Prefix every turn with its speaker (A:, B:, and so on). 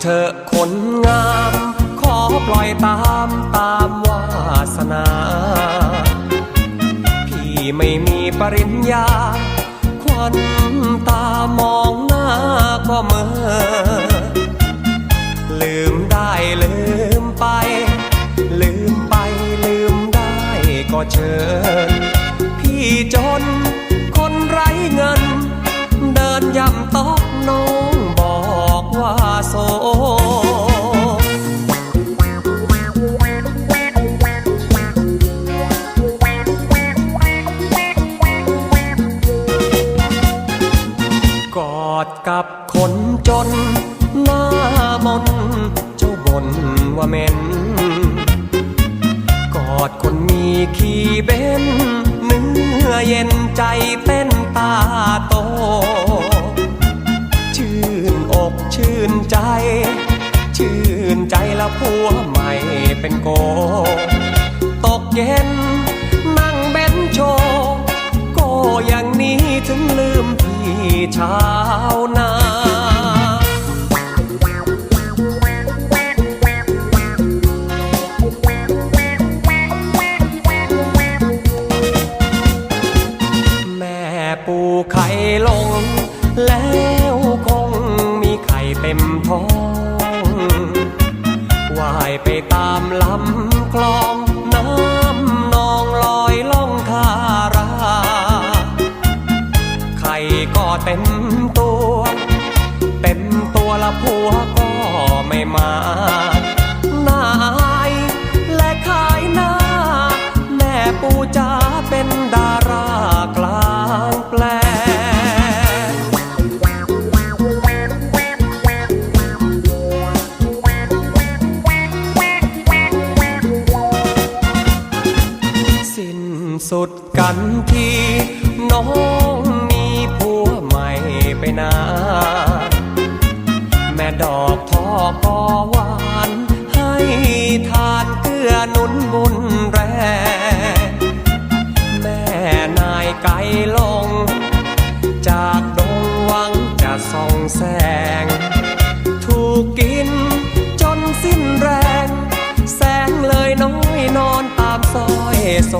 A: เธอคนงาม ขอปล่อยตามตามวาสนา พี่ไม่มีปริญญา ควันตามองหน้าก็เมื่อ ลืมได้ลืมไป ลืมไปลืมได้ก็เชิญ พี่จนคนไร้เงิน เดินย่ำตอ กับคนจน หน้ามนเจ้าบนว่าเหม็น กอดคนมีขี้เบ้นเนื้อเย็นใจเต้นตาโต ชื่นอกชื่นใจ ชื่นใจละผัวใหม่เป็นโก ตกเย็นนั่งเบ้นโชว์ก็อย่างนี้ถึงลืมพี่ชาว ไข่ลง แล้วคงมีไข่เต็มท้องว่ายไปตามลำคลองน้ำนองลอยล่องทารา ไข่ก็เต็มตัว เต็มตัวละผัวก็ไม่มาหนายและขายหน้า แม่ปูจ สุดกันทีน้องมีผัวใหม่ไปนา แม่ดอกทอคอหวาน ให้ทานเกลือนุนบุญแรงแม่นายไก่ลง จากดงวังจะส่องแสง ถูกกินจนสิ้นแรง แสงเลยน้อยนอนตามซอยโซ